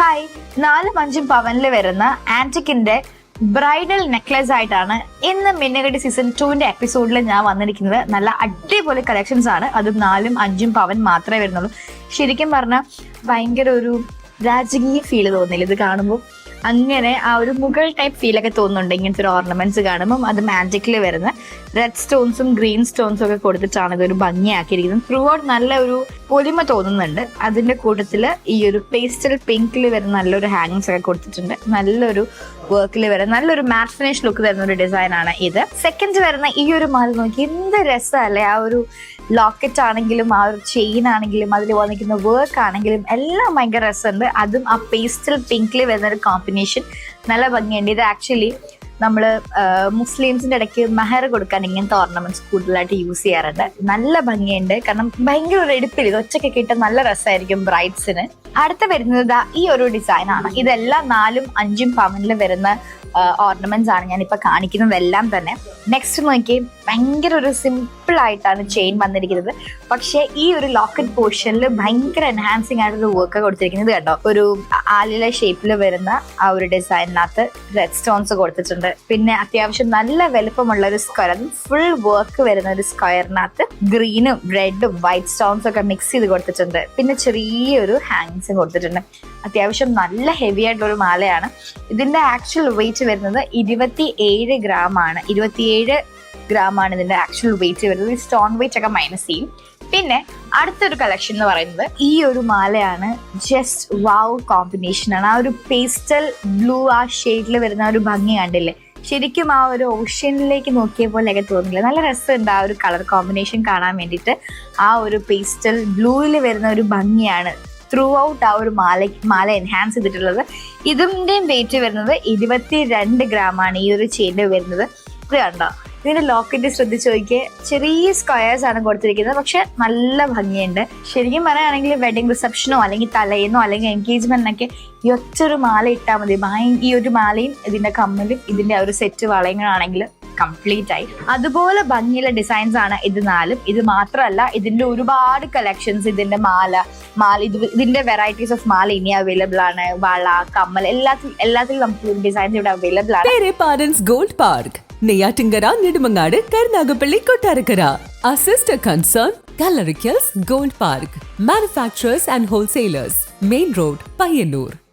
Hi. നാലും അഞ്ചും പവനിൽ വരുന്ന ആന്റിക്കിന്റെ ബ്രൈഡൽ നെക്ലസ് ആയിട്ടാണ് ഇന്ന് മിന്നകടി സീസൺ ടുവിന്റെ എപ്പിസോഡിൽ ഞാൻ വന്നിരിക്കുന്നത്. നല്ല അടിപൊളി കളക്ഷൻസ് ആണ്. അത് നാലും അഞ്ചും പവൻ മാത്രമേ വരുന്നുള്ളൂ. ശരിക്കും പറഞ്ഞാൽ ഭയങ്കര ഒരു രാജകീയ ഫീൽ തോന്നില്ല ഇത് കാണുമ്പോൾ അങ്ങനെ ആ ഒരു മുഗൾ ടൈപ്പ് ഫീലൊക്കെ തോന്നുന്നുണ്ട്. ഇങ്ങനത്തെ ഒരു ഓർണമെന്റ്സ് കാണുമ്പോൾ അത് മാജിക്കിൽ വരുന്ന റെഡ് സ്റ്റോൺസും ഗ്രീൻ സ്റ്റോൺസും ഒക്കെ കൊടുത്തിട്ടാണ് ഇതൊരു ഭംഗിയാക്കിയിരിക്കുന്നത്. ത്രൂ ഔട്ട് നല്ല ഒരു പൊലിമ തോന്നുന്നുണ്ട്. അതിന്റെ കൂട്ടത്തിൽ ഈ ഒരു പേസ്റ്റൽ പിങ്കിൽ വരുന്ന നല്ലൊരു ഹാങ്ങിങ്സ് ഒക്കെ കൊടുത്തിട്ടുണ്ട്. നല്ലൊരു വർക്കിൽ വരെ നല്ലൊരു മാറ്റ് ഫിനിഷ് ലുക്ക് തരുന്ന ഒരു ഡിസൈൻ ആണ് ഇത്. സെക്കൻഡ് വരുന്ന ഈ ഒരു മാല നോക്കി എന്ത് രസമല്ലേ ആ ഒരു ലോക്കറ്റ് ആണെങ്കിലും ആ ഒരു ചെയിൻ ആണെങ്കിലും അതിൽ വന്നിരിക്കുന്ന വർക്ക് ആണെങ്കിലും എല്ലാം ഭയങ്കര രസമുണ്ട്. അതും ആ പേസ്റ്റൽ പിങ്കിൽ വരുന്ന ഒരു കോമ്പിനേഷൻ നല്ല ഭംഗിയുണ്ട്. ഇത് ആക്ച്വലി നമ്മൾ മുസ്ലിംസിന്റെ ഇടയ്ക്ക് മെഹർ കൊടുക്കാൻ ഇങ്ങനത്തെ ഓർണമെന്റ്സ് കൂടുതലായിട്ട് യൂസ് ചെയ്യാറുണ്ട്. നല്ല ഭംഗിയുണ്ട്. കാരണം ഭയങ്കര ഒരു എടുപ്പിൽ ഇത് ഒച്ചയ്ക്ക് കിട്ടാൻ നല്ല രസമായിരിക്കും ബ്രൈഡ്സിന് അടുത്ത വരുന്നത് ഈ ഒരു ഡിസൈൻ ആണ്. ഇതെല്ലാം നാലും അഞ്ചും പവനിൽ വരുന്ന ഓർണമെന്റ്സ് ആണ് ഞാൻ ഇപ്പൊ കാണിക്കുന്നതെല്ലാം തന്നെ. നെക്സ്റ്റ് നോക്കി ഭയങ്കര ഒരു സിമ്പിൾ ആയിട്ടാണ് ചെയിൻ വന്നിരിക്കുന്നത്. പക്ഷേ ഈ ഒരു ലോക്കറ്റ് പോർഷനിൽ ഭയങ്കര എൻഹാൻസിങ് ആയിട്ടൊരു വർക്ക് കൊടുത്തിരിക്കുന്നത് കേട്ടോ. ഒരു ആലില ഷേപ്പിൽ വരുന്ന ആ ഒരു ഡിസൈനിനകത്ത് റെഡ് സ്റ്റോൺസ് കൊടുത്തിട്ടുണ്ട്. പിന്നെ അത്യാവശ്യം നല്ല വലുപ്പമുള്ള ഒരു സ്ക്വയർ ഫുൾ വർക്ക് വരുന്ന ഒരു സ്ക്വയറിനകത്ത് ഗ്രീനും റെഡും വൈറ്റ് സ്റ്റോൺസ് ഒക്കെ മിക്സ് ചെയ്ത് കൊടുത്തിട്ടുണ്ട്. പിന്നെ ചെറിയൊരു ഹാങ്സും കൊടുത്തിട്ടുണ്ട്. അത്യാവശ്യം നല്ല ഹെവി ആയിട്ടുള്ള ഒരു മാലയാണ്. ഇതിന്റെ ആക്ച്വൽ വെയിറ്റ് വരുന്നത് ഇരുപത്തി ഏഴ് ഗ്രാം ആണ്. ഇരുപത്തിയേഴ് ഗ്രാം ആണ് ഇതിന്റെ ആക്ച്വൽ വെയിറ്റ് വരുന്നത്. സ്റ്റോൺ വെയിറ്റ് ഒക്കെ മൈനസ് ചെയ്യും. പിന്നെ അടുത്തൊരു കളക്ഷൻ എന്ന് പറയുന്നത് ഈ ഒരു മാലയാണ്. ജസ്റ്റ് വാവ് കോമ്പിനേഷൻ ആണ്. ആ ഒരു പേസ്റ്റൽ ബ്ലൂ ആ ഷെയ്ഡിൽ വരുന്ന ഒരു ഭംഗി കണ്ടില്ലേ? ശരിക്കും ആ ഒരു ഓഷ്യനിലേക്ക് നോക്കിയ പോലെയൊക്കെ തോന്നില്ല? നല്ല രസമുണ്ട് ആ ഒരു കളർ കോമ്പിനേഷൻ കാണാൻ വേണ്ടിയിട്ട്. ആ ഒരു പേസ്റ്റൽ ബ്ലൂവിൽ വരുന്ന ഒരു ഭംഗിയാണ്. ത്രൂ ഔട്ട് ആ ഒരു മാല മാല എൻഹാൻസ് ചെയ്തിട്ടുള്ളത്. ഇതിന്റെയും വെയിറ്റ് വരുന്നത് ഇരുപത്തി രണ്ട് ഗ്രാം ആണ്. ഈ ഒരു ചെയിന്റെ വരുന്നത്. ഇത് കണ്ടോ? ഇതിന്റെ ലോക്കറ്റ് ശ്രദ്ധിച്ചു നോക്കിയേ ചെറിയ സ്ക്വയേഴ്സ് ആണ് കൊടുത്തിരിക്കുന്നത്. പക്ഷെ നല്ല ഭംഗിയുണ്ട്. ശരിക്കും പറയുകയാണെങ്കിൽ വെഡിങ് റിസപ്ഷനോ അല്ലെങ്കിൽ തലേന്നോ അല്ലെങ്കിൽ എൻഗേജ്മെന്റിനൊക്കെ ഈ ഒറ്റ ഒരു മാല ഇട്ടാൽ മതി. ഈ ഒരു മാലയും ഇതിന്റെ കമ്മലും ഇതിന്റെ ഒരു സെറ്റ് വളയങ്ങളാണെങ്കിൽ കംപ്ലീറ്റ് ആയി. അതുപോലെ ഭംഗിയുള്ള ഡിസൈൻസ് ആണ് ഇത് നാലും. ഇത് മാത്രമല്ല ഇതിന്റെ ഒരുപാട് കളക്ഷൻസ് ഇതിന്റെ മാല മാല ഇത് ഇതിന്റെ വെറൈറ്റീസ് ഓഫ് മാല ഇനി അവൈലബിൾ ആണ്. വള കമ്മൽ എല്ലാത്തിലും എല്ലാത്തിലും നമുക്ക് ഡിസൈൻസ് ഇവിടെ അവൈലബിൾ ആണ്. Gold park Neyyattinkara Nedumangad Karunagappally Kottarakkara. Assist concern Kallarikkals gold park manufacturers and wholesalers main road Payyanur.